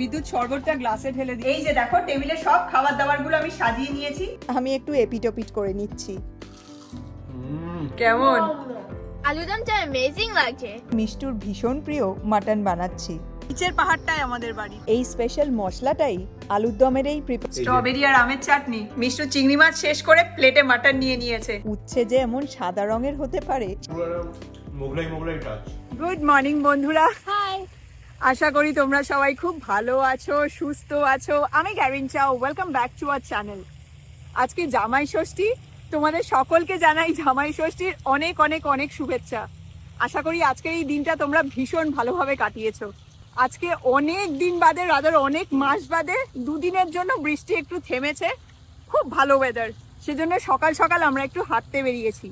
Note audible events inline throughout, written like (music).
বিদ্যুৎ শরবতটা গ্লাসে ঢেলে দিই। এই যে দেখো টেবিলে সব খাবার দাবারগুলো আমি সাজিয়ে নিয়েছি। আমি একটু এপিটোপিট করে নিচ্ছি। কেমন? আলুদমটা অ্যামেজিং লাগছে। মিষ্টুর ভীষণ প্রিয় মাটন বানাচ্ছি। নিচের পাহাড়টাই আমাদের বাড়ি। এই স্পেশাল মশলাটাই আলুর দমের এই স্ট্রবেরি আর আমের চাটনি। মিষ্টু চিংড়ি মাছ শেষ করে প্লেটে মাটন নিয়ে নিয়েছে। উচ্ছে যে এমন সাদা রঙের হতে পারে। Mughlai Mughlai touch good morning বন্ধুরা। হাই আশা করি তোমরা সবাই খুব ভালো আছো, সুস্থ আছো। আমি গ্যারিন চাও welcome back to our channel আজকে জামাই ষষ্ঠী, তোমাদের সকলকে জানাই জামাই ষষ্ঠীর অনেক অনেক অনেক শুভেচ্ছা। আশা করি আজকের এই দিনটা তোমরা ভীষণ ভালোভাবে কাটিয়েছো। আজকে অনেক দিন বাদে রাদার অনেক মাস বাদে, দুদিনের জন্য বৃষ্টি একটু থেমেছে। খুব ভালো ওয়েদার সেজন্য সকাল সকাল আমরা একটু হাঁটতে বেরিয়েছি।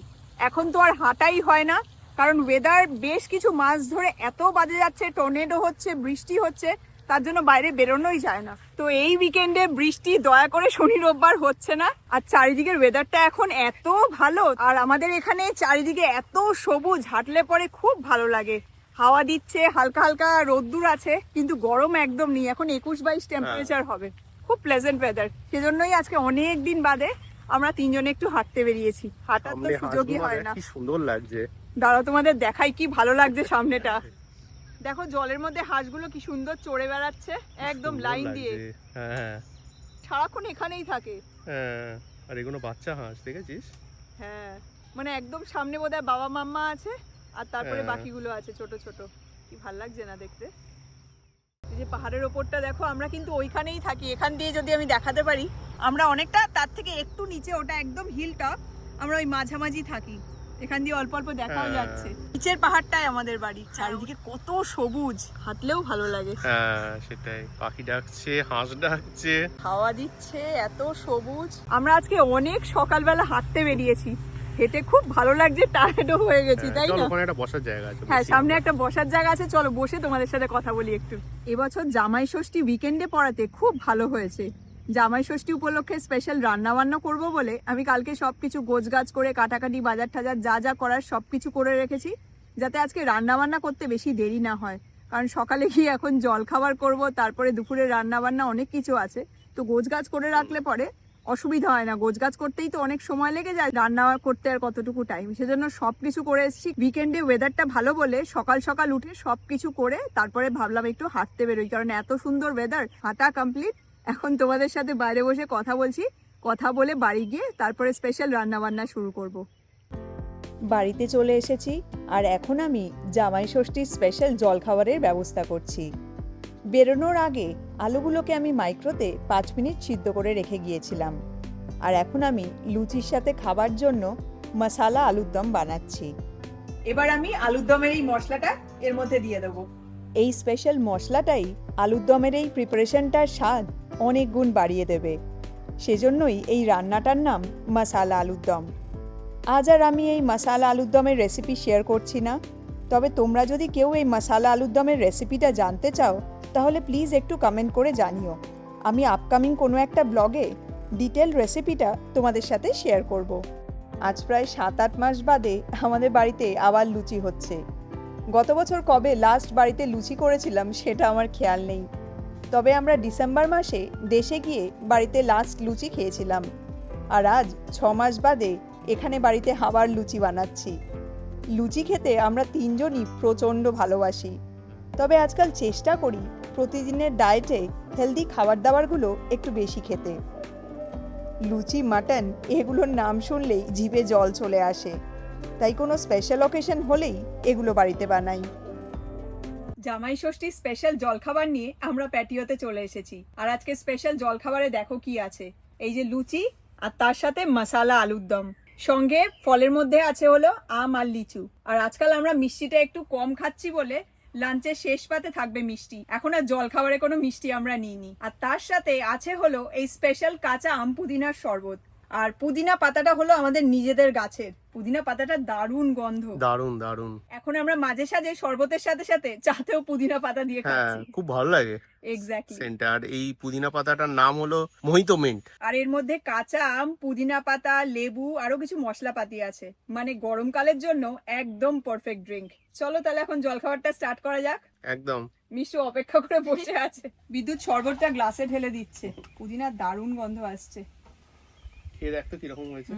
এখন তো আর হাঁটাই হয় না। কারণ ওয়েদার বেশ কিছু মাস ধরে এত বাজে যাচ্ছে টর্নেডো হচ্ছে বৃষ্টি হচ্ছে তার জন্য বাইরে বেরোনোই যায় না। তো এই উইকেন্ডে বৃষ্টি দয়া করে শনি রোববার হচ্ছে না। আর চারিদিকের ওয়েদারটা এখন এত ভালো আর আমাদের এখানে চারিদিকে এত সবুজ হাঁটলে পরে খুব ভালো লাগে। হাওয়া দিচ্ছে হালকা হালকা রোদ্দুর আছে কিন্তু গরম একদম নেই। এখন একুশ বাইশ টেম্পারেচার হবে। খুব প্লেজেন্ট ওয়েদার সেজন্যই আজকে অনেক দিন বাদে আমরা তিনজনে একটু হাঁটতে বেরিয়েছি। হাঁটার তো সুযোগই হয় না। সুন্দর লাগছে। দাঁড়াও তোমাদের দেখাই কি ভালো লাগছে সামনেটা। দেখো জলের মধ্যে হাঁসগুলো কি সুন্দর চড়ে বেড়াচ্ছে একদম লাইন দিয়ে। হ্যাঁ সারাক্ষণ এখানেই থাকে। হ্যাঁ আর এগুলো বাচ্চা হাঁস দেখেছিস? হ্যাঁ মানে একদম সামনে বোধহয় বাবা মাম্মা আছে আর তারপরে হ্যাঁ। বাকিগুলো আছে ছোট ছোট। কি ভালো লাগছে না দেখতে? এই যে পাহাড়ের ওপরটা দেখো আমরা কিন্তু ওইখানেই থাকি। এখান দিয়ে যদি আমি দেখাতে পারি আমরা অনেকটা তার থেকে একটু নিচে ওটা একদম হিল টপ আমরা ওই মাঝামাঝি থাকি। এখান দিয়ে অল্প অল্প দেখাও হ্যাঁ। যাচ্ছে। নিচের পাহাড়টাই আমাদের বাড়ি চারিদিকে কত সবুজ হাঁটলেও ভালো লাগে। হ্যাঁ সেটাই। পাখি ডাকছে হাঁস ডাকছে। হাওয়া দিচ্ছে এত সবুজ। আমরা আজকে অনেক সকালবেলা হাঁটতে বেরিয়েছি। হেঁটে খুব ভালো লাগছে টায়ার্ডও হয়ে গেছি হ্যাঁ, তাই না? ওখানে একটা বসার জায়গা আছে হ্যাঁ সামনে একটা বসার জায়গা আছে চলো বসে তোমাদের সাথে কথা বলি একটু। এবছর জামাই ষষ্ঠী উইকেন্ডে পড়াতে খুব ভালো হয়েছে। জামাই ষষ্ঠী উপলক্ষে স্পেশাল রান্না বান্না করব বলে আমি কালকে সব সবকিছু গোছগাছ করে, কাটাকাটি, বাজার টাজার যা যা করার সবকিছু করে রেখেছি, যাতে আজকে রান্না বান্না করতে বেশি দেরি না হয়। কারণ সকালে গিয়ে এখন জল খাবার করব, তারপরে দুপুরে রান্না বান্না অনেক কিছু আছে। তো গোছগাছ করে রাখলে পরে অসুবিধা হয় না। গোছগাছ করতেই তো অনেক সময় লেগে যায়, রান্না করতে আর কতটুকু টাইম সেজন্য সব কিছু করে এসেছি। উইকেন্ডে ওয়েদারটা ভালো বলে সকাল সকাল উঠে সব কিছু করে, তারপরে ভাবলাম একটু হাঁটতে বেরোই। কারণ এত সুন্দর ওয়েদার হাঁটা কমপ্লিট এখন তোমাদের সাথে বাইরে বসে কথা বলছি। কথা বলে বাড়ি গিয়ে তারপরে স্পেশাল রান্না বান্না শুরু করব। বাড়িতে চলে এসেছি আর এখন আমি জামাই ষষ্ঠীর স্পেশাল জলখাবারের ব্যবস্থা করছি। বেরোনোর আগে আলুগুলোকে আমি মাইক্রোতে পাঁচ মিনিট সিদ্ধ করে রেখে গিয়েছিলাম। আর এখন আমি লুচির সাথে খাবার জন্য মশালা আলুর দম বানাচ্ছি। এবার আমি আলুর দমের এই মশলাটা এর মধ্যে দিয়ে দেবো। এই স্পেশাল মশলাটাই আলুর দমের এই প্রিপারেশনটার স্বাদ অনেক গুণ বাড়িয়ে দেবে। সেজন্যই এই রান্নাটার নাম মশালা আলুর দম। আজ আর আমি এই মশালা আলুর দমের রেসিপি শেয়ার করছি না। তবে তোমরা যদি কেউ এই মশালা আলুর দমের রেসিপিটা জানতে চাও, তাহলে প্লিজ একটু কমেন্ট করে জানিও। আমি আপকামিং কোনো একটা ব্লগে ডিটেল রেসিপিটা তোমাদের সাথে শেয়ার করব। আজ প্রায় সাত আট মাস বাদে আমাদের বাড়িতে আবার লুচি হচ্ছে। গত বছর কবে লাস্ট বাড়িতে লুচি করেছিলাম সেটা আমার খেয়াল নেই। তবে আমরা ডিসেম্বর মাসে দেশে গিয়ে বাড়িতে লাস্ট লুচি খেয়েছিলাম। আর আজ ছ মাস বাদে এখানে বাড়িতে হাওয়ার লুচি বানাচ্ছি। লুচি খেতে আমরা তিনজনই প্রচণ্ড ভালোবাসি। তবে আজকাল চেষ্টা করি প্রতিদিনের ডায়েটে হেলদি খাবার দাবারগুলো একটু বেশি খেতে। লুচি, মাটন এগুলোর নাম শুনলেই জিভে জল চলে আসে। তাই কোনো স্পেশাল অকেশন হলেই এগুলো বাড়িতে বানাই। জামাই ষষ্ঠী স্পেশাল জলখাবার নিয়ে আমরা প্যাটিওতে চলে এসেছি। আর আজকে স্পেশাল জলখাবারে দেখো কি আছে। এই যে লুচি আর তার সাথে মশালা আলুর দম। সঙ্গে ফলের মধ্যে আছে হলো আম আর লিচু। আর আজকাল আমরা মিষ্টিটা একটু কম খাচ্ছি বলে লাঞ্চের শেষ পাতে থাকবে মিষ্টি। এখন আর জলখাবারে কোনো মিষ্টি আমরা নিইনি। আর তার সাথে আছে হলো এই স্পেশাল কাঁচা আম পুদিনার শরবত। আর পুদিনা পাতাটা হলো আমাদের নিজেদের গাছের। পুদিনা পাতাটা দারুণ গন্ধ। দারুণ দারুণ। এখন আমরা মাঝে সাঝে শরবতের সাথে সাথে চাতেও পুদিনা পাতা দিয়ে হ্যাঁ খাচ্ছি। খুব ভালো লাগে। এক্স্যাক্টলি সেন্টার এই পুদিনা পাতাটার নাম হলো মোহিত মিন্ট। আর এর মধ্যে কাঁচা আম পুদিনা পাতা লেবু আরও কিছু মশলাপাতি আছে। মানে গরমকালের জন্য একদম পারফেক্ট ড্রিঙ্ক চলো তাহলে এখন জলখাবারটা স্টার্ট করা যাক। একদম। মিশু অপেক্ষা করে বসে আছে। বিদ্যুৎ শরবতটা গ্লাসে ঢেলে দিচ্ছে। পুদিনার দারুণ গন্ধ আসছে। খেয়ে দেখতো কীরকম হয়েছে?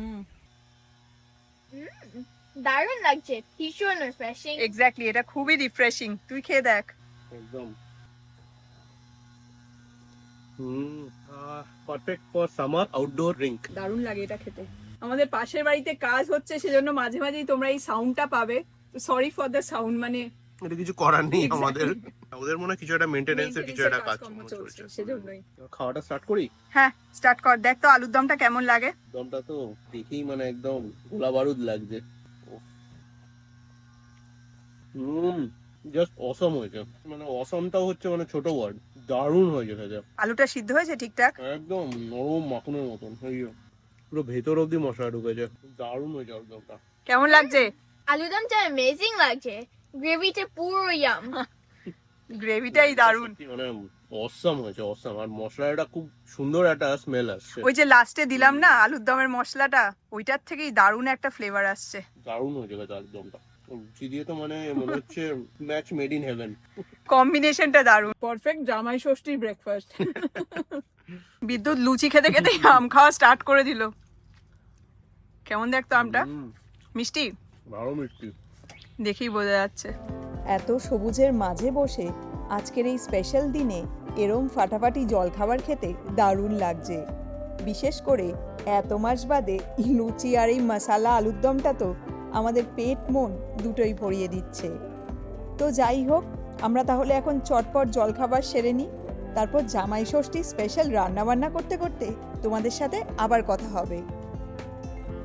দারুণ লাগছে। ভীষণ রিফ্রেশিং এক্স্যাক্টলি এটা খুবই রিফ্রেশিং তুই খেয়ে দেখ। একদম। হুম perfect for summer outdoor drink দারুণ লাগে এটা খেতে। আমাদের পাশের বাড়িতে কাজ হচ্ছে সেজন্য মাঝে মাঝেই তোমরা এই সাউন্ডটা পাবে। সরি ফর দ্য সাউন্ড মানে এটা কিছু করার নেই আমাদের। ওদের মনে কিছু একটা মেনটেনেন্সের কিছু একটা কাজ চলছে সেজন্যই। খাওয়াটা স্টার্ট করি? হ্যাঁ স্টার্ট কর। দেখ তো আলুর দমটা কেমন লাগে। দমটা তো দেখেই মানে একদম গোলা বারুদ লাগছে। হুম জাস্ট অসম হয়েছে। মানে অসমটাও হচ্ছে মানে ছোট ওয়ার্ড দারুণ হয়েছে আলুটা সিদ্ধ হয়েছে ঠিকঠাক? একদম নরম মাখনের মতন পুরো ভেতর অব্দি মশলা ঢুকেছে। দারুণ হয়েছে আলুদমটা কেমন লাগছে? আলুদমটা অ্যামেজিং লাগছে। গ্রেভিটা পুরো ইয়াম গ্রেভিটাই দারুণ মানে অসম হয়েছে অসম আর মশলাটা খুব সুন্দর একটা স্মেল আসছে। ওই যে লাস্টে দিলাম না আলুর দমের মশলাটা ওইটার থেকেই দারুণ একটা ফ্লেভার আসছে। দারুণ হয়েছে খেতে আলুদমটা লুচি দিয়ে তো মানে মনে হচ্ছে ম্যাচ মেড ইন হেভেন কম্বিনেশনটা দারুণ। পারফেক্ট জামাই ষষ্ঠীর ব্রেকফাস্ট (laughs) বিদ্যুৎ লুচি খেতে খেতে আম খাওয়া স্টার্ট করে দিল। কেমন দেখতো আমটা? মিষ্টি? ভালো মিষ্টি। দেখেই বোঝা যাচ্ছে। এত সবুজের মাঝে বসে আজকের এই স্পেশাল দিনে এরম ফাটাফাটি জলখাবার খেতে দারুণ লাগছে। বিশেষ করে এত মাস বাদে লুচি আর এই মশালা আলুর দমটা তো আমাদের পেট মন দুটোই ভরিয়ে দিচ্ছে। তো যাই হোক আমরা তাহলে এখন চটপট জলখাবার সেরে নিই। তারপর জামাই ষষ্ঠী স্পেশাল রান্নাবান্না করতে করতে তোমাদের সাথে আবার কথা হবে।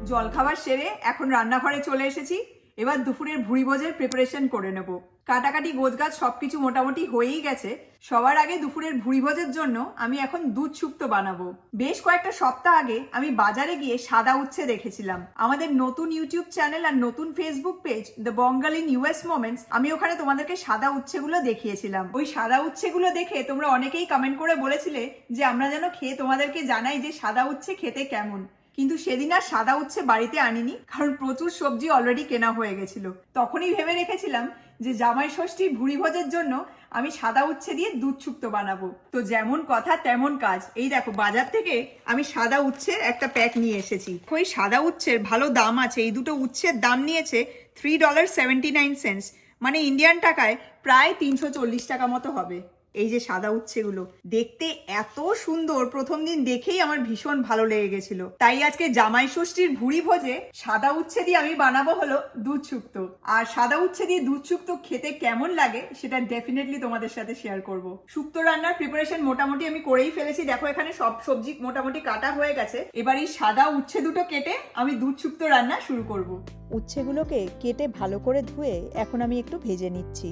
জলখাবার সেরে এখন রান্নাঘরে চলে এসেছি। এবার দুপুরের ভুড়ি ভোজের প্রিপারেশন করে নেব। কাটাকাটি, গোছগাছ সবকিছু মোটামুটি হয়েই গেছে। সবার আগে দুপুরের ভুড়ি ভোজের জন্য আমি এখন দুধ শুক্তো বানাবো। বেশ কয়েকটা সপ্তাহ আগে আমি বাজারে গিয়ে সাদা উচ্ছে দেখেছিলাম। আমাদের নতুন ইউটিউব চ্যানেল আর নতুন Facebook page the Bangal in US moments আমি ওখানে তোমাদেরকে সাদা উচ্ছেগুলো দেখিয়েছিলাম। ওই সাদা উচ্ছেগুলো দেখে তোমরা অনেকেই কমেন্ট করে বলেছিলে যে আমরা যেন খেয়ে তোমাদেরকে জানাই যে সাদা উচ্ছে খেতে কেমন। কিন্তু সেদিন আর সাদা উচ্ছে বাড়িতে আনিনি, কারণ প্রচুর সবজি অলরেডি কেনা হয়ে গেছিল। তখনই ভেবে রেখেছিলাম যে জামাই ষষ্ঠী ভুড়ি ভোজের জন্য আমি সাদা উচ্ছে দিয়ে দুধ বানাবো। তো যেমন কথা, তেমন কাজ। এই দেখো, বাজার থেকে আমি সাদা উচ্ছের একটা প্যাক নিয়ে এসেছি। ওই সাদা উচ্ছের ভালো দাম আছে। এই দুটো উচ্ছের দাম নিয়েছে three dollar seventy nine cents মানে ইন্ডিয়ান টাকায় প্রায় তিনশো চল্লিশ টাকা মতো হবে। এই যে সাদা উচ্ছেগুলো, দেখতে এত সুন্দর। প্রথম দিন দেখেই আমার ভীষণ ভালো লেগে গেছিল। তাই আজকে জামাই ষষ্ঠীর ভুড়ি ভোজে সাদা উচ্ছে দিয়ে আমি বানাবো হলো দুধ শুক্তো। আর সাদা উচ্ছে দিয়ে দুধ শুক্তো খেতে কেমন লাগে, সেটা ডেফিনেটলি তোমাদের সাথে শেয়ার করব। শুক্তো রান্নার প্রিপারেশন মোটামুটি আমি করেই ফেলেছি। দেখো, এখানে সব সবজি মোটামুটি কাটা হয়ে গেছে। এবার এই সাদা উচ্ছে দুটো কেটে আমি দুধ শুক্তো রান্না শুরু করব। উচ্ছেগুলোকে কেটে ভালো করে ধুয়ে এখন আমি একটু ভেজে নিচ্ছি।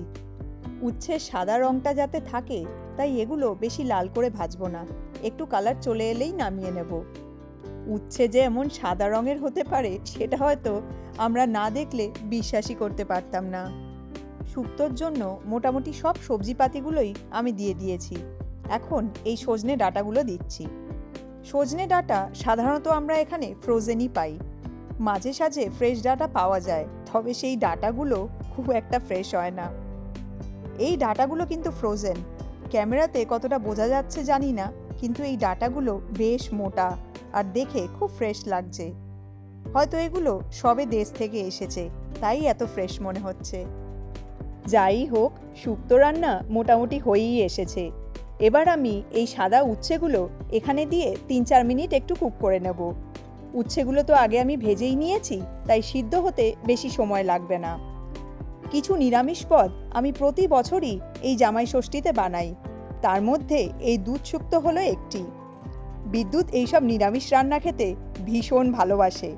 উচ্ছের সাদা রঙটা যাতে থাকে, তাই এগুলো বেশি লাল করে ভাজবো না। একটু কালার চলে এলেই নামিয়ে নেব। উচ্ছে যে এমন সাদা রঙের হতে পারে, সেটা হয়তো আমরা না দেখলে বিশ্বাসই করতে পারতাম না। শুক্তোর জন্য মোটামুটি সব সবজিপাতিগুলোই আমি দিয়ে দিয়েছি। এখন এই সজনে ডাটাগুলো দিচ্ছি। সজনে ডাটা সাধারণত আমরা এখানে ফ্রোজেনই পাই। মাঝে সাঝে ফ্রেশ ডাটা পাওয়া যায়, তবে সেই ডাটাগুলো খুব একটা ফ্রেশ হয় না। এই ডাটাগুলো কিন্তু ফ্রোজেন ক্যামেরাতে কতটা বোঝা যাচ্ছে জানি না, কিন্তু এই ডাটাগুলো বেশ মোটা আর দেখে খুব ফ্রেশ লাগছে। হয়তো এগুলো সবে দেশ থেকে এসেছে, তাই এত ফ্রেশ মনে হচ্ছে। যাই হোক শুক্তো রান্না মোটামুটি হয়েই এসেছে। এবার আমি এই সাদা উচ্ছেগুলো এখানে দিয়ে তিন চার মিনিট একটু কুক করে নেব। উচ্ছেগুলো তো আগে আমি ভেজেই নিয়েছি, তাই সিদ্ধ হতে বেশি সময় লাগবে না। কিছু নিরামিষ পদ আমি প্রতি বছরই এই জামাই ষষ্ঠীতে বানাই। তার মধ্যে এই দুধ শুক্তো হলো একটি। বিদ্যুৎ এইসব নিরামিষ রান্না খেতে ভীষণ ভালোবাসে।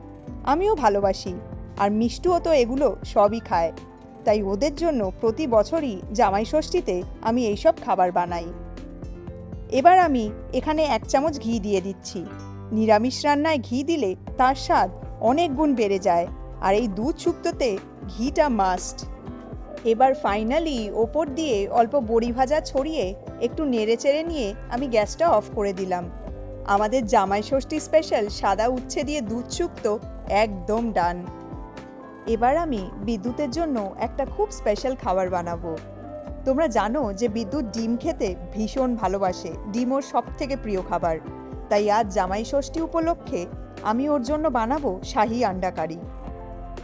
আমিও ভালোবাসি, আর মিষ্টুও তো এগুলো সবই খায়। তাই ওদের জন্য প্রতি বছরই জামাই ষষ্ঠীতে আমি এইসব খাবার বানাই। এবার আমি এখানে এক চামচ ঘি দিয়ে দিচ্ছি। নিরামিষ রান্নায় ঘি দিলে তার স্বাদ অনেক গুণ বেড়ে যায়, আর এই দুধ শুক্তোতে ঘিটা মাস্ট। এবার ফাইনালি ওপর দিয়ে অল্প বড়ি ভাজা ছড়িয়ে একটু নেড়ে চেড়ে নিয়ে আমি গ্যাসটা অফ করে দিলাম। আমাদের জামাই ষষ্ঠী স্পেশাল সাদা উচ্ছে দিয়ে দুধ শুক্তো একদম ডান এবার আমি বিদ্যুতের জন্য একটা খুব স্পেশাল খাবার বানাবো। তোমরা জানো যে বিদ্যুৎ ডিম খেতে ভীষণ ভালোবাসে, ডিম ওর সব থেকে প্রিয় খাবার। তাই আজ জামাই ষষ্ঠী উপলক্ষে আমি ওর জন্য বানাবো শাহি আন্ডা কারি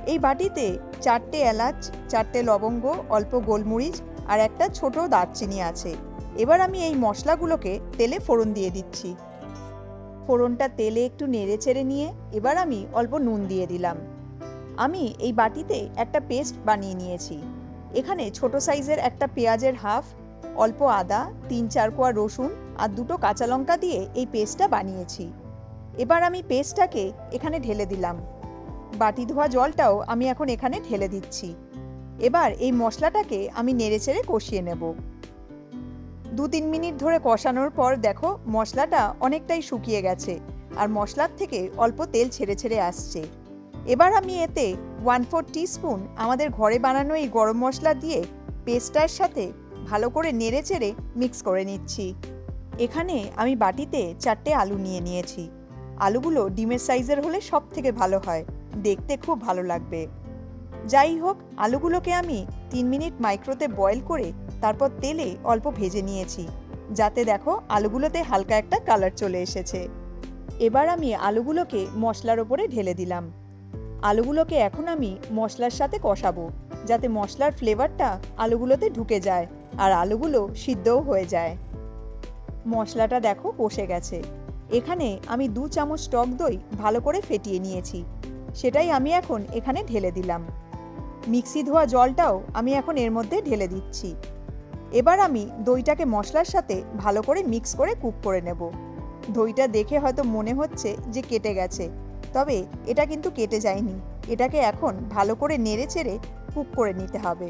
এই বাটিতে চারটে এলাচ, চারটে লবঙ্গ, অল্প গোলমরিচ আর একটা ছোট দারচিনি আছে। এবার আমি এই মশলাগুলোকে তেলে ফোড়ন দিয়ে দিচ্ছি। ফোড়নটা তেলে একটু নেড়ে চেড়ে নিয়ে এবার আমি অল্প নুন দিয়ে দিলাম। আমি এই বাটিতে একটা পেস্ট বানিয়ে নিয়েছি। এখানে ছোট সাইজের একটা পেঁয়াজের হাফ, অল্প আদা, তিন চার কোয়া রসুন আর দুটো কাঁচা লঙ্কা দিয়ে এই পেস্টটা বানিয়েছি। এবার আমি পেস্টটাকে এখানে ঢেলে দিলাম। বাটি ধোয়া জলটাও আমি এখন এখানে ঢেলে দিচ্ছি। এবার এই মশলাটাকে আমি নেড়েচেড়ে কষিয়ে নেব। দু তিন মিনিট ধরে কষানোর পর দেখো মশলাটা অনেকটাই শুকিয়ে গেছে আর মশলার থেকে অল্প তেল ছেড়ে ছেড়ে আসছে। এবার আমি এতে ওয়ান ফোর স্পুন আমাদের ঘরে বানানো এই গরম মশলা দিয়ে পেস্টার সাথে ভালো করে নেড়ে চেড়ে মিক্স করে নিচ্ছি। এখানে আমি বাটিতে চারটে আলু নিয়ে নিয়েছি। আলুগুলো ডিমের সাইজের হলে সব থেকে ভালো হয়। দেখতে খুব ভালো লাগবে। যাই হোক, আলুগুলোকে আমি তিন মিনিট মাইক্রোতে বয়েল করে তারপর তেলে অল্প ভেজে নিয়েছি। যাতে দেখো, আলুগুলোতে হালকা একটা কালার চলে এসেছে। এবার আমি আলুগুলোকে মশলার ওপরে ঢেলে দিলাম। আলুগুলোকে এখন আমি মশলার সাথে কষাবো, যাতে মশলার ফ্লেভারটা আলুগুলোতে ঢুকে যায় আর আলুগুলো সিদ্ধও হয়ে যায়। মশলাটা দেখো কষে গেছে। এখানে আমি দু চামচ টক দই ভালো করে ফেটিয়ে নিয়েছি। সেটাই আমি এখন এখানে ঢেলে দিলাম। মিক্সি ধোয়া জলটাও আমি এখন এর মধ্যে ঢেলে দিচ্ছি। এবার আমি দইটাকে মশলার সাথে ভালো করে মিক্স করে কুক করে নেব। দইটা দেখে হয়তো মনে হচ্ছে যে কেটে গেছে, তবে এটা কিন্তু কেটে যায়নি। এটাকে এখন ভালো করে নেড়ে চেড়ে কুক করে নিতে হবে।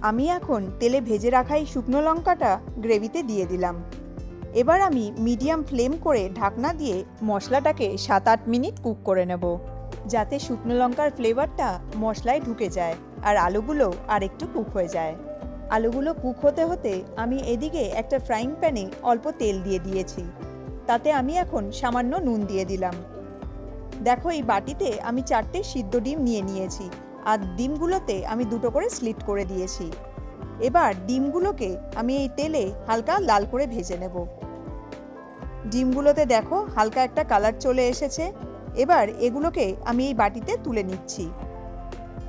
আমি এখন তেলে ভেজে রাখা এই শুকনো লঙ্কাটা গ্রেভিতে দিয়ে দিলাম। এবার আমি মিডিয়াম ফ্লেম করে ঢাকনা দিয়ে মশলাটাকে সাত আট মিনিট কুক করে নেব। যাতে শুকনো লঙ্কার ফ্লেভারটা মশলায় ঢুকে যায় আর আলুগুলো আর একটু কুক হয়ে যায়। আলুগুলো কুক হতে হতে আমি এদিকে একটা ফ্রাইং প্যানে অল্প তেল দিয়ে দিয়েছি। তাতে আমি এখন সামান্য নুন দিয়ে দিলাম। দেখো এই বাটিতে আমি চারটে সিদ্ধ ডিম নিয়ে নিয়েছি আর ডিমগুলোতে আমি দুটো করে স্লিট করে দিয়েছি। এবার ডিমগুলোকে আমি এই তেলে হালকা লাল করে ভেজে নেব। ডিমগুলোতে দেখো হালকা একটা কালার চলে এসেছে। এবার এগুলোকে আমি এই বাটিতে তুলে নিচ্ছি।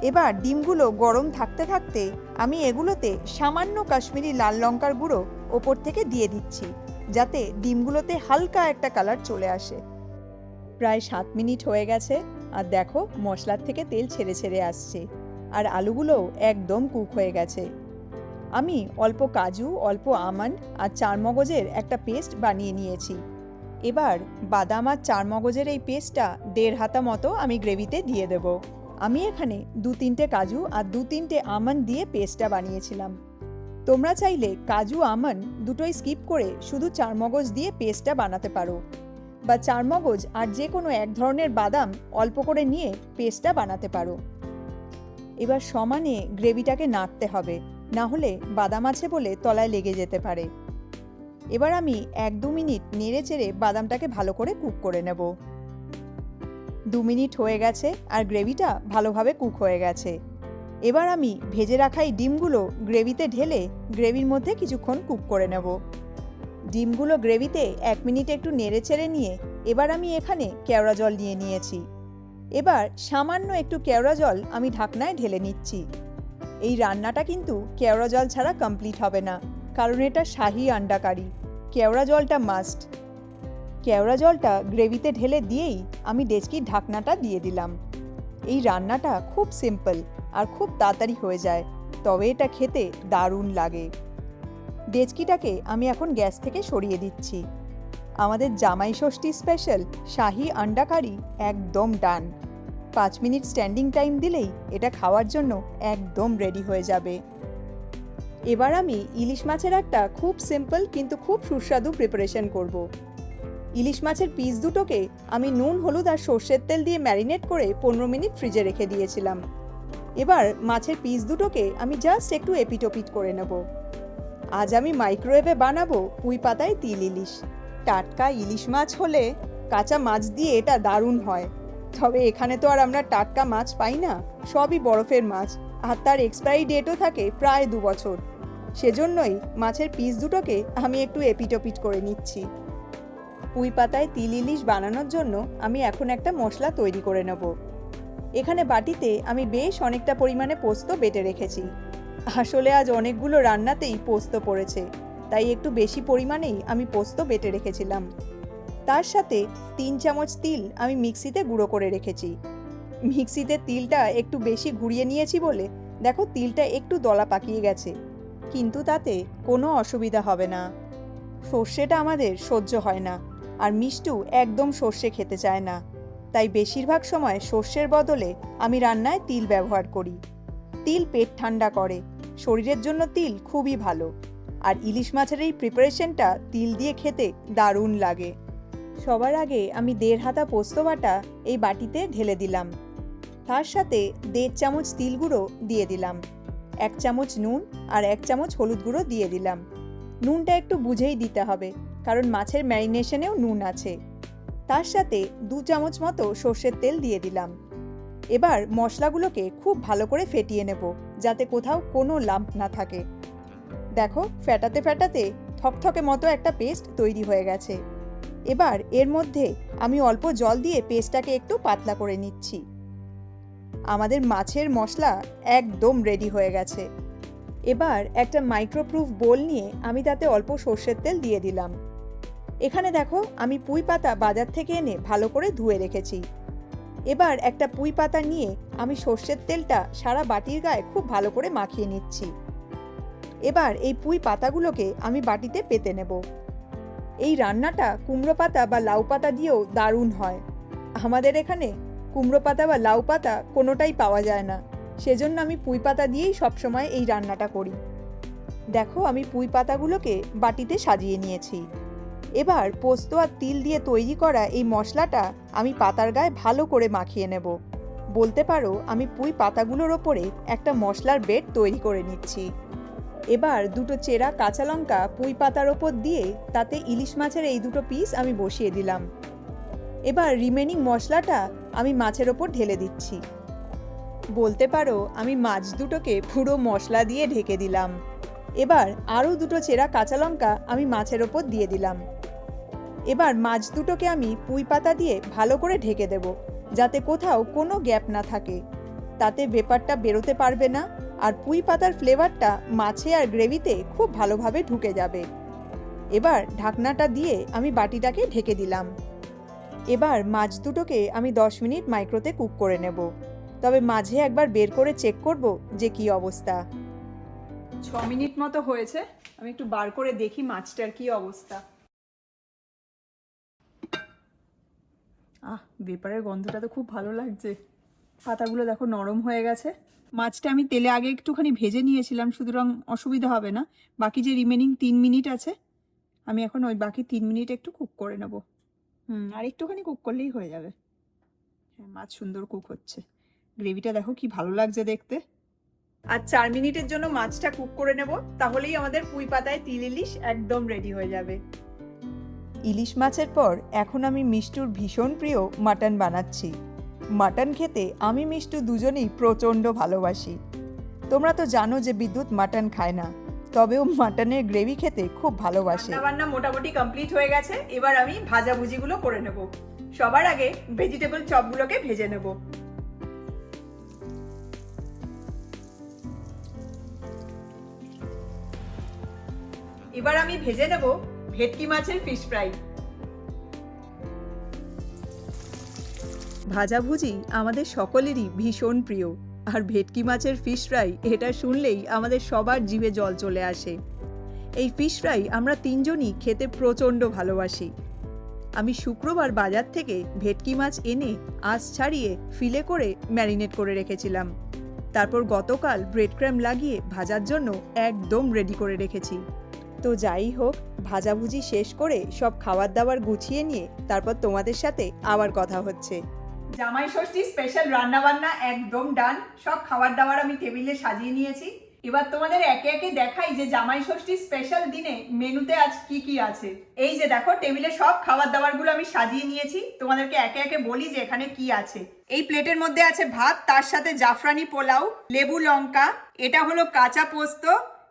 এবার ডিমগুলো গরম থাকতে থাকতে আমি এগুলোতে সামান্য কাশ্মীরি লাল লঙ্কার গুঁড়ো ওপর থেকে দিয়ে দিচ্ছি, যাতে ডিমগুলোতে হালকা একটা কালার চলে আসে। প্রায় সাত মিনিট হয়ে গেছে আর দেখো মশলার থেকে তেল ছেড়ে ছেড়ে আসছে আর আলুগুলোও একদম কুক হয়ে গেছে। আমি অল্প কাজু, অল্প আমন্ড আর চারমগজের একটা পেস্ট বানিয়ে নিয়েছি। এবার বাদাম আর চার মগজের এই পেস্টটা দেড় হাতা মতো আমি গ্রেভিতে দিয়ে দেব। আমি এখানে দু তিনটে কাজু আর দু তিনটে আমন্ড দিয়ে পেস্টটা বানিয়েছিলাম। তোমরা চাইলে কাজু, আমন্ড দুটোই স্কিপ করে শুধু চার মগজ দিয়ে পেস্টটা বানাতে পারো বা চারমগজ আর যে কোনো এক ধরনের বাদাম অল্প করে নিয়ে পেস্টটা বানাতে পারো। এবার সমানে গ্রেভিটাকে নাড়তে হবে, না হলে বাদাম আছে বলে তলায় লেগে যেতে পারে। এবার আমি এক দু মিনিট নেড়ে চেড়ে বাদামটাকে ভালো করে কুক করে নেব। দু মিনিট হয়ে গেছে আর গ্রেভিটা ভালোভাবে কুক হয়ে গেছে। এবার আমি ভেজে রাখা এই ডিমগুলো গ্রেভিতে ঢেলে গ্রেভির মধ্যে কিছুক্ষণ কুক করে নেব। ডিমগুলো গ্রেভিতে এক মিনিট একটু নেড়ে চেড়ে নিয়ে এবার আমি এখানে কেওড়া জল নিয়ে নিয়েছি। এবার সামান্য একটু কেওড়া জল আমি ঢাকনায় ঢেলে নিচ্ছি। এই রান্নাটা কিন্তু কেওড়া জল ছাড়া কমপ্লিট হবে না। কারণ এটা শাহি আন্ডা কারি কেওড়া জলটা মাস্ট কেওড়া জলটা গ্রেভিতে ঢেলে দিয়েই আমি ডেচকির ঢাকনাটা দিয়ে দিলাম। এই রান্নাটা খুব সিম্পল আর খুব তাড়াতাড়ি হয়ে যায়, তবে এটা খেতে দারুণ লাগে। ডেচকিটাকে আমি এখন গ্যাস থেকে সরিয়ে দিচ্ছি। আমাদের জামাই ষষ্ঠী স্পেশাল শাহি আন্ডা কারি একদম ডান পাঁচ মিনিট স্ট্যান্ডিং টাইম দিলেই এটা খাওয়ার জন্য একদম রেডি হয়ে যাবে। এবার আমি ইলিশ মাছের একটা খুব সিম্পল কিন্তু খুব সুস্বাদু প্রিপারেশন করব। ইলিশ মাছের পিস দুটোকে আমি নুন, হলুদ আর সর্ষের তেল দিয়ে ম্যারিনেট করে পনেরো মিনিট ফ্রিজে রেখে দিয়েছিলাম। এবার মাছের পিস দুটোকে আমি জাস্ট একটু এপিটোপিট করে নেব। আজ আমি মাইক্রোওয়েভে বানাবো পুঁই পাতায় তিল ইলিশ। টাটকা ইলিশ মাছ হলে কাঁচা মাছ দিয়ে এটা দারুণ হয়। তবে এখানে তো আর আমরা টাটকা মাছ পাই না, সবই বরফের মাছ। আর তার এক্সপায়ারি ডেটও থাকে প্রায় দু বছর। সেজন্যই মাছের পিস দুটোকে আমি একটু এপিটোপিট করে নিচ্ছি। পুঁই পাতায় তিল ইলিশ বানানোর জন্য আমি এখন একটা মশলা তৈরি করে নেব। এখানে বাটিতে আমি বেশ অনেকটা পরিমাণে পোস্ত বেটে রেখেছি। আসলে আজ অনেকগুলো রান্নাতেই পোস্ত পড়েছে, তাই একটু বেশি পরিমাণেই আমি পোস্ত বেটে রেখেছিলাম। তার সাথে তিন চামচ তিল আমি মিক্সিতে গুঁড়ো করে রেখেছি। মিক্সিতে তিলটা একটু বেশি ঘুরিয়ে নিয়েছি বলে দেখো তিলটা একটু দলা পাকিয়ে গেছে। কিন্তু তাতে কোনো অসুবিধা হবে না। সর্ষেটা আমাদের সহ্য হয় না আর মিষ্টু একদম সর্ষে খেতে চায় না। তাই বেশিরভাগ সময় সর্ষের বদলে আমি রান্নায় তিল ব্যবহার করি। তিল পেট ঠান্ডা করে, শরীরের জন্য তিল খুবই ভালো। আর ইলিশ মাছের এই প্রিপারেশনটা তিল দিয়ে খেতে দারুণ লাগে। সবার আগে আমি দেড় হাতা পোস্ত বাটা এই বাটিতে ঢেলে দিলাম। তার সাথে দেড় চামচ তিল গুঁড়ো দিয়ে দিলাম। এক চামচ নুন আর এক চামচ হলুদ গুঁড়ো দিয়ে দিলাম। নুনটা একটু বুঝেই দিতে হবে, কারণ মাছের ম্যারিনেশনেও নুন আছে। তার সাথে দু চামচ মতো সর্ষের তেল দিয়ে দিলাম। এবার মশলাগুলোকে খুব ভালো করে ফেটিয়ে নেব, যাতে কোথাও কোনো লাম্প না থাকে। দেখো, ফেটাতে ফেটাতে থকথকে মতো একটা পেস্ট তৈরি হয়ে গেছে। এবার এর মধ্যে আমি অল্প জল দিয়ে পেস্টটাকে একটু পাতলা করে নিচ্ছি। আমাদের মাছের মশলা একদম রেডি হয়ে গেছে। এবার একটা মাইক্রোপ্রুফ বোল নিয়ে আমি তাতে অল্প সর্ষের তেল দিয়ে দিলাম। এখানে দেখো, আমি পুঁই পাতা বাজার থেকে এনে ভালো করে ধুয়ে রেখেছি। এবার একটা পুঁই পাতা নিয়ে আমি সর্ষের তেলটা সারা বাটির গায়ে খুব ভালো করে মাখিয়ে নিচ্ছি। এবার এই পুঁই পাতাগুলোকে আমি বাটিতে পেতে নেব। এই রান্নাটা কুমড়ো পাতা বা লাউ পাতা দিয়েও দারুণ হয়। আমাদের এখানে কুমড়ো পাতা বা লাউ পাতা কোনোটাই পাওয়া যায় না। সেজন্য আমি পুঁই পাতা দিয়েই সবসময় এই রান্নাটা করি। দেখো, আমি পুঁই পাতাগুলোকে বাটিতে সাজিয়ে নিয়েছি। এবার পোস্ত আর তিল দিয়ে তৈরি করা এই মশলাটা আমি পাতার গায়ে ভালো করে মাখিয়ে নেব। বলতে পারো, আমি পুঁই পাতাগুলোর ওপরে একটা মশলার বেড তৈরি করে নিচ্ছি। এবার দুটো চেরা কাঁচা লঙ্কা পুঁই পাতার ওপর দিয়ে তাতে ইলিশ মাছের এই দুটো পিস আমি বসিয়ে দিলাম। এবার রিমেনিং মশলাটা আমি মাছের ওপর ঢেলে দিচ্ছি। বলতে পারো, আমি মাছ দুটোকে পুরো মশলা দিয়ে ঢেকে দিলাম। এবার আরও দুটো চেরা কাঁচা লঙ্কা আমি মাছের ওপর দিয়ে দিলাম। এবার মাছ দুটোকে আমি পুঁই পাতা দিয়ে ভালো করে ঢেকে দেব, যাতে কোথাও কোনো গ্যাপ না থাকে। তাতে ব্যাপারটা বেরোতে পারবে না, আর পুঁই পাতার ফ্লেভারটা মাছে আর গ্রেভিতে খুব ভালোভাবে ঢুকে যাবে। এবার ঢাকনাটা দিয়ে আমি বাটিটাকে ঢেকে দিলাম। এবার মাছ দুটোকে আমি দশ মিনিট মাইক্রোতে কুক করে নেব। তবে মাঝে একবার বের করে চেক করব যে কি অবস্থা। ছ মিনিট মতো হয়েছে, আমি একটু বার করে দেখি মাছটার কি অবস্থা। আহ, বেপারের গন্ধটা তো খুব ভালো লাগছে। পাতাগুলো দেখো নরম হয়ে গেছে। মাছটা আমি তেলে আগে একটুখানি ভেজে নিয়েছিলাম, সুতরাং অসুবিধা হবে না। বাকি যে রিমেনিং তিন মিনিট আছে, আমি এখন ওই বাকি তিন মিনিট একটু কুক করে নেব। হুম, আর একটুখানি কুক করলেই হয়ে যাবে। হ্যাঁ মাছ সুন্দর কুক হচ্ছে। গ্রেভিটা দেখো কি ভালো লাগছে দেখতে। আর চার মিনিটের জন্য মাছটা কুক করে নেব, তাহলেই আমাদের পুঁই পাতায় তিল ইলিশ একদম রেডি হয়ে যাবে। ইলিশ মাছের পর এখন আমি মিষ্টুর ভীষণ প্রিয় মাটন বানাচ্ছি। মাটন খেতে আমি মিষ্টু দুজনেই প্রচণ্ড ভালোবাসি। তোমরা তো জানো যে বিদ্যুৎ মাটন খায় না। তবেও মাটনের গ্রেভি খেতে খুব ভালোবাসে। রান্না মোটামুটি কমপ্লিট হয়ে গেছে এবার আমি ভাজাভুজিগুলো করে নেব। সবার আগে ভেজিটেবল চপগুলোকে ভেজে নেব। এবার আমি ভেজে নেব ভেটকি মাছের ফিশ ফ্রাই ভাজাভুজি আমাদের সকলেরই ভীষণ প্রিয়। আর ভেটকি মাছের ফিশ ফ্রাই এটা শুনলেই আমাদের সবার জিভে জল চলে আসে। এই ফিশ ফ্রাই আমরা তিনজনই খেতে প্রচণ্ড ভালোবাসি। আমি শুক্রবার বাজার থেকে ভেটকি মাছ এনে আঁশ ছাড়িয়ে ফিলে করে ম্যারিনেট করে রেখেছিলাম। তারপর গতকাল ব্রেড ক্র্যাম লাগিয়ে ভাজার জন্য একদম রেডি করে রেখেছি। তো যাই হোক, ভাজাভুজি শেষ করে সব খাবার দাবার গুছিয়ে নিয়ে তারপর তোমাদের সাথে আবার কথা হচ্ছে। জামাই ষষ্ঠী স্পেশাল রান্না বান্না একদম ডান সব খাবার দাবার আমি টেবিলে সাজিয়ে নিয়েছি। এবার তোমাদের একে একে দেখাই যে জামাই ষষ্ঠী স্পেশাল দিনে মেনুতে আজ কি কি আছে। এই যে দেখো টেবিলে সব খাবার দাবারগুলো আমি সাজিয়ে নিয়েছি। তোমাদেরকে একে একে বলি যে এখানে কি আছে। এই প্লেটের মধ্যে আছে ভাত তার সাথে জাফরানি পোলাও লেবু লঙ্কা এটা হলো কাঁচা পোস্ত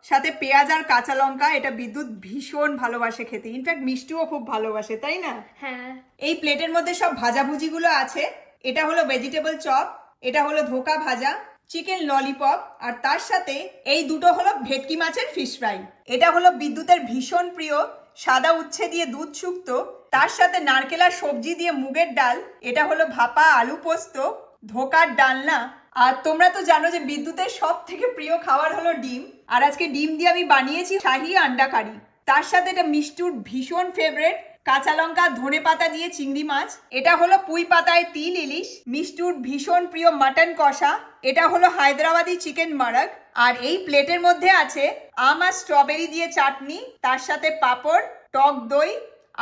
সাথে পেঁয়াজ আর কাঁচা লঙ্কা এটা বিদ্যুৎ ভীষণ ভালোবাসে খেতে। ইনফ্যাক্ট মিষ্টিও খুব ভালোবাসে তাই না? হ্যাঁ। এই প্লেটের মধ্যে সব ভাজাভুজিগুলো আছে। এটা হলো ভেজিটেবল চপ এটা হলো ধোকা ভাজা চিকেন ললিপপ আর তার সাথে এই দুটো হলো ভেটকি মাছের ফিশ ফ্রাই এটা হলো বিদ্যুতের ভীষণ প্রিয়, সাদা উচ্ছে দিয়ে দুধ শুক্তো, তার সাথে নারকেল সবজি দিয়ে মুগের ডাল, এটা হলো ভাপা আলু পোস্ত, ধোকার ডালনা। আর তোমরা তো জানো যে বিদ্যুতের সব থেকে প্রিয় খাবার হলো ডিম, আর আজকে ডিম দিয়ে আমি বানিয়েছি শাহি আন্ডা কারি। তার সাথে এটা মিষ্টুর ভীষণ ফেভারেট কাঁচা লঙ্কা ধনে পাতা দিয়ে চিংড়ি মাছ। এটা হলো পুঁই পাতায় তিল ইলিশ। মিষ্টুর ভীষণ প্রিয় মাটন কষা। এটা হলো হায়দ্রাবাদি চিকেন মারাক আর এই প্লেটের মধ্যে আছে আম আর স্ট্রবেরি দিয়ে চাটনি তার সাথে পাঁপড় টক দই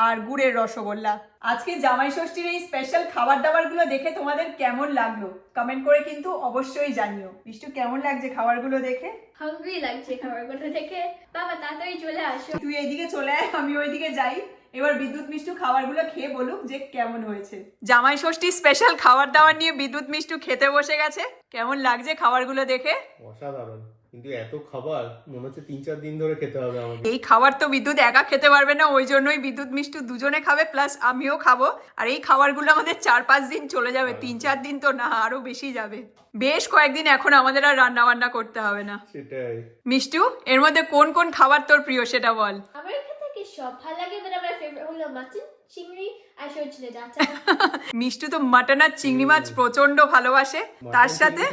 আর গুড়ের রসগোল্লা। আজকে জামাই ষষ্ঠীর এই স্পেশাল খাবার দাবারগুলো দেখে তোমাদের কেমন লাগল? কমেন্ট করে কিন্তু অবশ্যই জানিও। মিষ্টু কেমন লাগছে খাবারগুলো দেখে? হাঙ্গ্রি লাগছে খাবারগুলো দেখে। বাবা তাড়াতাড়ি চলে আসো। তুই এইদিকে চলে আয় আমি ওইদিকে যাই। এবার বিদ্যুৎ মিষ্টু খাবারগুলো খেয়ে বলুক যে কেমন হয়েছে। জামাই ষষ্ঠী স্পেশাল খাবার দাবার নিয়ে বিদ্যুৎ মিষ্টু খেতে বসে গেছে। কেমন লাগছে খাবারগুলো দেখে? অসাধারণ। কিন্তু এত খাবার মনে হচ্ছে তিন চার দিন ধরে খেতে হবে আমাকে এই খাবার তো বিদ্যুৎ একা খেতে পারবে না ওই জন্যই বিদ্যুৎ মিষ্টু দুজনে খাবে প্লাস আমিও খাব। আর এই খাবারগুলো আমাদের চার পাঁচ দিন চলে যাবে তিন চার দিন তো না আরও বেশি যাবে। বেশ কয়েকদিন এখন আমাদের আর রান্না বান্না করতে হবে না। সেটাই। মিষ্টু এর মধ্যে কোন কোন খাবার তোর প্রিয় সেটা বল। আমার সব ভালো লাগে? বাট আমার ফেভারিট হলো মাটন চিংড়ি আর সজনে ডাঁটা (laughs) মিষ্টু তো মাটন আর চিংড়ি মাছ প্রচণ্ড ভালোবাসে। তার সাথে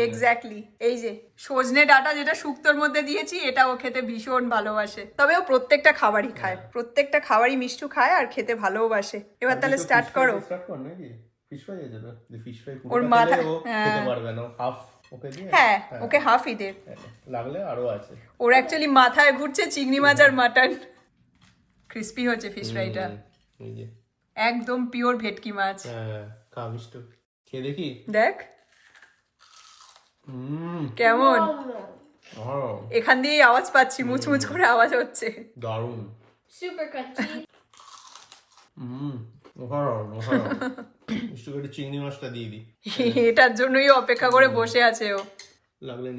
এক্স্যাক্টলি এই যে সজনে ডাটা যেটা শুক্তোর মধ্যে দিয়েছি এটাও খেতে ভীষণ ভালোবাসে। তবে ও প্রত্যেকটা খাবারই খায়। প্রত্যেকটা খাবারই মিষ্টু খায় আর খেতে ভালোবাসে। এবার তাহলে স্টার্ট করো। স্টার্ট কর নাকি? ফিশ ফ্রাই আছে ফিশ ফ্রাই ওর মাথা- হ্যাঁ। খেতে পারবে না। হাফ ওকে দিয়ে? হ্যাঁ ওকে হাফই দে। হ্যাঁ, লাগলে আরও আছে। ওর অ্যাকচুয়ালি মাথায় ঘুরছে চিংড়ি মাছ আর মাটন। ক্রিস্পি হচ্ছে ফিশ ফ্রাইটা একদম পিওর ভেটকি মাছ। হ্যাঁ খা মিষ্টু খেয়ে দেখি? দেখ। হুম। কেমন? এখান দিয়েই আওয়াজ পাচ্ছি মুচমুচ করে আওয়াজ হচ্ছে। দারুণ। সুপার ক্রাঞ্চি হুম। (laughs) চিংড়ি মাছটা দিয়ে দিই। (laughs) এটার জন্যই অপেক্ষা করে বসে আছে ও। লাগলে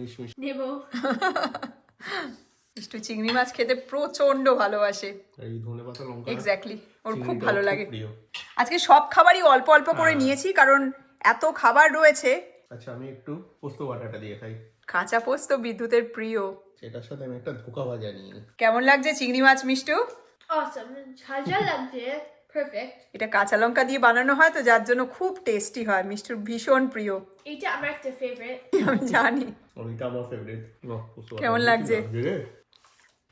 একটু (laughs) চিংড়ি মাছ খেতে প্রচণ্ড ভালোবাসে। আর এই ধনে পাতা লঙ্কা এক্স্যাক্টলি ওর খুব ভালো লাগে। প্রিয়। আজকে সব খাবারই অল্প অল্প করে হ্যাঁ। নিয়েছি কারণ এত খাবার রয়েছে। আচ্ছা আমি একটু পোস্ত বাটাটা দিয়ে খাই। কাঁচা পোস্ত বিদ্যুতের প্রিয়। সেটার সাথে আমি একটা ধোকা ভাজা নিয়ে কেমন লাগছে চিংড়ি মাছ মিষ্টু? অসম ঝাল ঝাল লাগছে। পারফেক্ট এটা কাঁচা লঙ্কা দিয়ে বানানো হয় তো যার জন্য খুব টেস্টি হয়। মিষ্টুর ভীষণ প্রিয়। (laughs) এটা আমার একটা ফেভারিট আমি জানি। ওইটা আমার ফেভারিট কেমন লাগছে?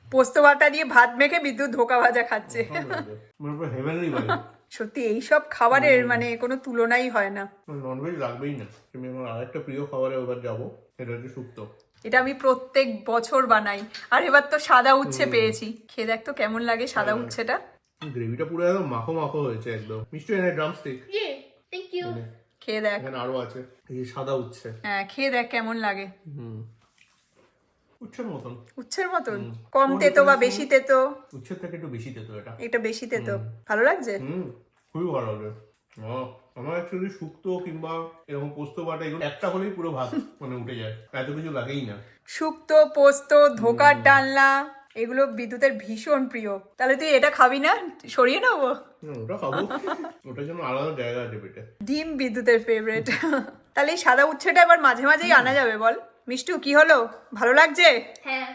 পোস্ত বাটা দিয়ে ভাত মেখে বিদ্যুৎ ধোকা ভাজা খাচ্ছে। মানে পুরো হেভেনলি লাগে (laughs) সত্যি এইসব খাবারের মানে কোনো তুলনাই হয় না। ননভেজ লাগবেই না। তুমি আমার আরেকটা প্রিয় খাবারে এবার যাব সেটা হচ্ছে শুক্তো। এটা আমি প্রত্যেক বছর বানাই। আর এবার তো সাদা উচ্ছে পেয়েছি। খেয়ে দেখ তো কেমন লাগে সাদা উচ্ছেটা। গ্রেভিটা পুরো একদম মাখো মাখো হয়েছে একদম। মিষ্টি এনে ড্রামস্টিক ইয়ে থ্যাংক ইউ খেয়ে দেখ। এখানে আরও আছে। এই সাদা উচ্ছে। হ্যাঁ খেয়ে দেখ কেমন লাগে। হুম। উচ্ছের মতন। উচ্ছের মতন? কম তেতো বা বেশি তেতো? উচ্ছের থেকে একটু বেশি তেতো এটা। এটা বেশি তেতো। ভালো লাগছে? হুম খুবই ভালো লাগে। আমার অ্যাকচুয়ালি শুক্তো কিংবা এরকম পোস্ত বাটা এগুলো একটা হলেই পুরো ভাত (laughs) মানে উঠে যায়। এত কিছু লাগেই না। শুক্তো পোস্ত ধোকার ডালনা এগুলো বিদ্যুতের ভীষণ প্রিয়। তাহলে তুই এটা খাবি না? সরিয়ে নেব? ওটা খাব। ওটার জন্য আলাদা জায়গা আছে পেটে। ডিম বিদ্যুতের ফেভারিট তাহলে এই সাদা উচ্ছেটা এবার মাঝে মাঝেই আনা যাবে বল। মিষ্টু কি হলো? ভালো লাগছে? হ্যাঁ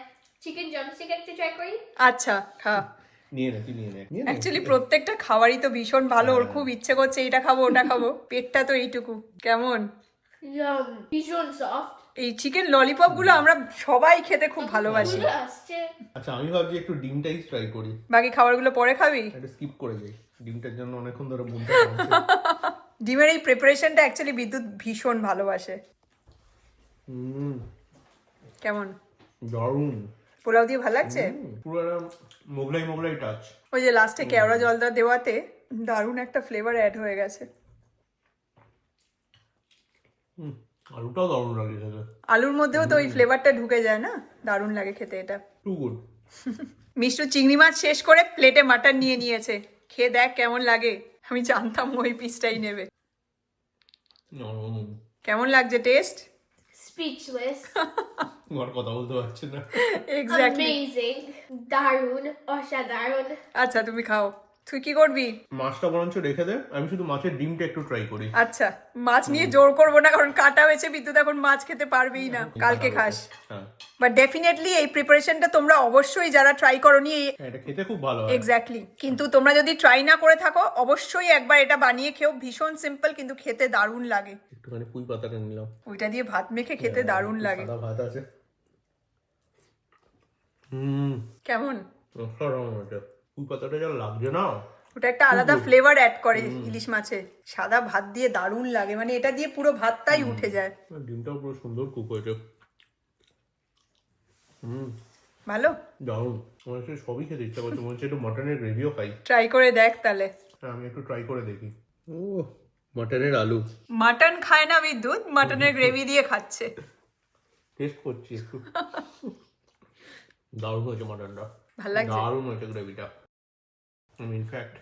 চিকেন ড্রামস্টিক একটা ট্রাই করি। আচ্ছা খা। নিয়ে নে নিয়ে নে। অ্যাকচুয়ালি প্রত্যেকটা খাবারই তো ভীষণ ভালো। ওর খুব ইচ্ছে করছে এটা খাব ওটা খাব। পেটটা তো এইটুকু। কেমন? ভীষণ সফট এই চিকেন ললিপপগুলো আমরা সবাই খেতে খুব ভালোবাসি। আচ্ছা আমি ভাবছি একটু ডিমটাই ট্রাই করি। বাকি খাবারগুলো পরে খাবি? এটা স্কিপ করে যাই। ডিমটার জন্য অনেকক্ষণ ধরে বুনতে (laughs) ডিমের এই প্রিপারেশনটা অ্যাকচুয়ালি বিদ্যুৎ ভীষণ ভালোবাসে। হুম। কেমন? দারুণ। পোলাও দিয়ে ভালো লাগছে? পুরো মোগলাই মোগলাই টাচ ওই যে লাস্টে কেওড়া জলটা দেওয়াতে দারুণ একটা ফ্লেভার অ্যাড হয়ে গেছে। হুম। আলুটাও দারুণ লাগে খেতে। আলুর মধ্যেও তো ওই ফ্লেভারটা ঢুকে যায় না? দারুণ লাগে খেতে এটা। টু গুড মিষ্টু চিংড়ি মাছ শেষ করে প্লেটে মাটন নিয়ে নিয়েছে। খেয়ে দেখ কেমন লাগে। আমি জানতাম ওই পিসটাই নেবে। কেমন লাগছে টেস্ট স্পিচলেস আমার কথা বলতে পারছি না। Exactly Amazing. Darun. Osha আচ্ছা তুমি খাও। তুই কি করবি? মাছটা বরঞ্চ রেখে দে আমি শুধু মাছের ডিমটা একটু ট্রাই করি। আচ্ছা মাছ নিয়ে জোর করব না কারণ কাটা হয়েছে বিদ্যুৎ এখন মাছ খেতে পারবেই না। কালকে খাস। হ্যাঁ। বাট ডেফিনেটলি এই প্রিপারেশনটা তোমরা অবশ্যই যারা ট্রাই করনি হ্যাঁ, এটা খেতে খুব ভালো হয়। এক্স্যাক্টলি কিন্তু তোমরা যদি ট্রাই না করে থাকো অবশ্যই একবার এটা বানিয়ে খেও। ভীষণ সিম্পল কিন্তু খেতে দারুণ লাগে। একটুখানি পুঁই পাতাটা নিলাম। ওইটা দিয়ে ভাত মেখে খেতে দারুণ লাগে। ভাত আছে। হুম। কেমন? অসাধারণ এটা পাতাটা যা লাগছে না ওটা একটা আলাদা ফ্লেভার অ্যাড করে ইলিশ মাছে। সাদা ভাত দিয়ে দারুণ লাগে মানে এটা দিয়ে পুরো ভাতটাই উঠে যায়। ডিমটাও পুরো সুন্দর কুক হয়েছে। হুম। ভালো? দারুণ। আমার হচ্ছে সবই খেতে ইচ্ছা করছে মনে হচ্ছে একটু মাটনের গ্রেভিও খাই। ট্রাই করে দেখ তাহলে। হ্যাঁ, আমি একটু ট্রাই করে দেখি। ও মাটনের আলু। মাটন খায় না বিদ্যুৎ মাটনের গ্রেভি দিয়ে খাচ্ছে। টেস্ট করছি একটু। (laughs) দারুণ হয়েছে মাটনটা ভালো লাগছে? দারুণ হয়েছে গ্রেভিটা আমি ইনফ্যাক্ট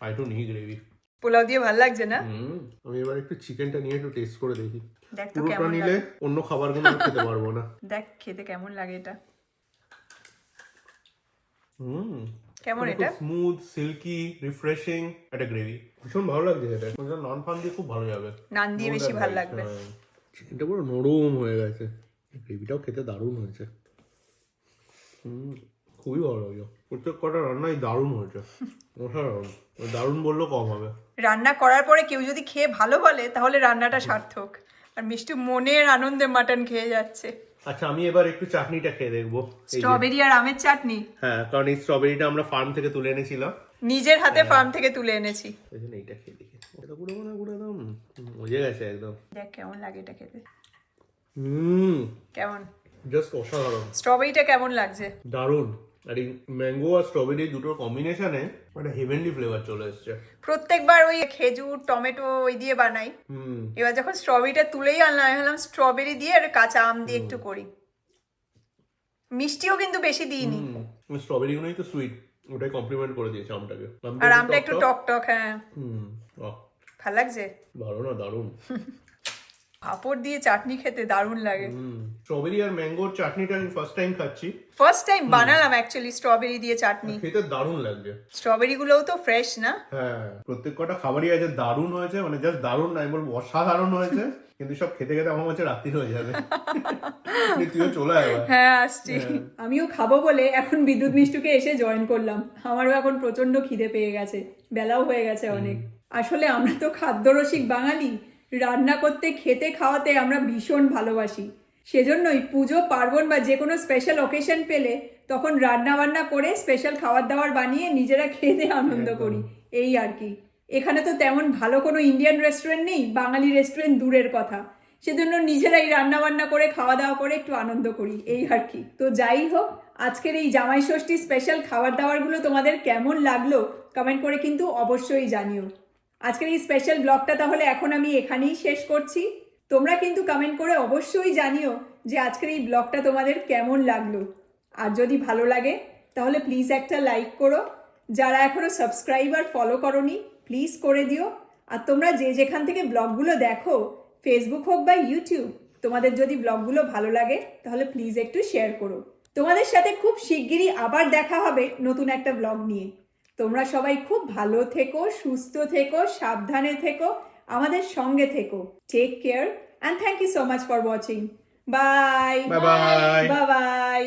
আই টু নিই গ্রেভি পোলাও দিয়ে ভালো লাগছে না আমি এবার একটু চিকেনটা নিয়ে একটু টেস্ট করে দেখি। পুরোটা নিলে অন্য খাবারগুলো খেতে পারব না। (laughs) দেখ খেতে কেমন লাগে এটা। হুম কেমন এটা? স্মুথ সিল্কি রিফ্রেশিং একটা গ্রেভি ভীষণ ভালো লাগছে এটা নন ফান দিয়ে খুব ভালো যাবে। নান দিয়ে বেশি ভালো লাগবে। চিকেনটা পুরো নরম হয়ে গেছে। গ্রেভিটাও খেতে দারুণ হয়েছে। হুম খুবই ভালো লাগছে প্রত্যেক কটা রান্নাই দারুণ হয়েছে। অসাধারণ। দারুণ বললেও কম হবে। রান্না করার পরে কেউ যদি খেয়ে ভালো বলে তাহলে রান্নাটা সার্থক। আর মিষ্টি মনের আনন্দে মাটন খেয়ে যাচ্ছে। আচ্ছা আমি এবার একটু চাটনিটা খেয়ে দেখব। স্ট্রবেরি আর আমের চাটনি? হ্যাঁ কারণ এই স্ট্রবেরিটা আমরা ফার্ম থেকে তুলে এনেছিলাম। নিজের হাতে ফার্ম থেকে তুলে এনেছি। ওই জন্য এইটা খেয়ে দেখি। এটা পুরো মানে পুরো একদম মজে গেছে একদম। দেখ কেমন লাগে এটা খেতে। হুম। কেমন? জাস্ট অসাধারণ। স্ট্রবেরিটা কেমন লাগছে? দারুণ। আর এই ম্যাঙ্গো আর স্ট্রবেরি দুটোর কম্বিনেশনে একটা হেভেনলি ফ্লেভার চলে এসছে। প্রত্যেকবার ওই খেজুর টমেটো ওই দিয়ে বানাই। এবার যখন স্ট্রবেরিটা তুলেই আনলাম আমি ভাবলাম স্ট্রবেরি দিয়ে আর কাঁচা আম দিয়ে একটু করি। মিষ্টিও কিন্তু বেশি দিইনি। স্ট্রবেরি গুলোই তো সুইট ওটাই কমপ্লিমেন্ট করে দিয়েছে আমটাকে। আর আমটা একটু টক টক। হ্যাঁ। হুম ভালো লাগছে? ভালো না দারুণ। (laughs) পাঁপড় দিয়ে চাটনি খেতে দারুণ লাগে। স্ট্রবেরি আর ম্যাঙ্গোর চাটনিটা আমি ফার্স্ট টাইম খাচ্ছি। ফার্স্ট টাইম বানালাম অ্যাকচুয়ালি স্ট্রবেরি দিয়ে চাটনি। খেতে দারুণ লাগছে স্ট্রবেরি গুলোও তো ফ্রেশ না? হ্যাঁ প্রত্যেক কটা খাবারই আছে দারুণ হয়েছে মানে জাস্ট দারুণ না আমি বলব অসাধারণ হয়েছে কিন্তু সব খেতে খেতে আমার কাছে রাত্রি হয়ে যাবে। (laughs) তুইও চলে আয় হ্যাঁ আসছি। আমিও খাব বলে এখন বিদ্যুৎ মিষ্টুকে এসে জয়েন করলাম। আমারও এখন প্রচণ্ড খিদে পেয়ে গেছে। বেলাও হয়ে গেছে অনেক। আসলে আমরা তো খাদ্যরসিক বাঙালি রান্না করতে খেতে খাওয়াতে আমরা ভীষণ ভালোবাসি। সেজন্যই পুজো পার্বণ বা যে কোনো স্পেশাল অকেশন পেলে তখন রান্না বান্না করে স্পেশাল খাবার দাবার বানিয়ে নিজেরা দিয়ে আনন্দ করি। এই আর কি। এখানে তো তেমন ভালো কোনো ইন্ডিয়ান রেস্টুরেন্ট নেই বাঙালি রেস্টুরেন্ট দূরের কথা। সেজন্য নিজেরাই রান্না বান্না করে খাওয়া দাওয়া করে একটু আনন্দ করি। এই আর কি। তো যাই হোক আজকের এই জামাই ষষ্ঠী স্পেশাল খাবার দাবারগুলো তোমাদের কেমন লাগল কমেন্ট করে কিন্তু অবশ্যই জানিও। আজকের এই স্পেশাল ব্লগটা তাহলে এখন আমি এখানেই শেষ করছি। তোমরা কিন্তু কমেন্ট করে অবশ্যই জানিও যে আজকের এই ব্লগটা তোমাদের কেমন লাগল। আর যদি ভালো লাগে, তাহলে প্লিজ একটা লাইক করো। যারা এখনও সাবস্ক্রাইব আর ফলো করনি প্লিজ করে দিও। আর তোমরা যে যেখান থেকে ব্লগগুলো দেখো ফেসবুক হোক বা ইউটিউব তোমাদের যদি ব্লগগুলো ভালো লাগে, তাহলে প্লিজ একটু শেয়ার করো। তোমাদের সাথে খুব শিগগিরই আবার দেখা হবে নতুন একটা ব্লগ নিয়ে। তোমরা সবাই খুব ভালো থেকো সুস্থ থেকো সাবধানে থেকো আমাদের সঙ্গে থেকো। Take care and thank you so much for watching bye. Bye bye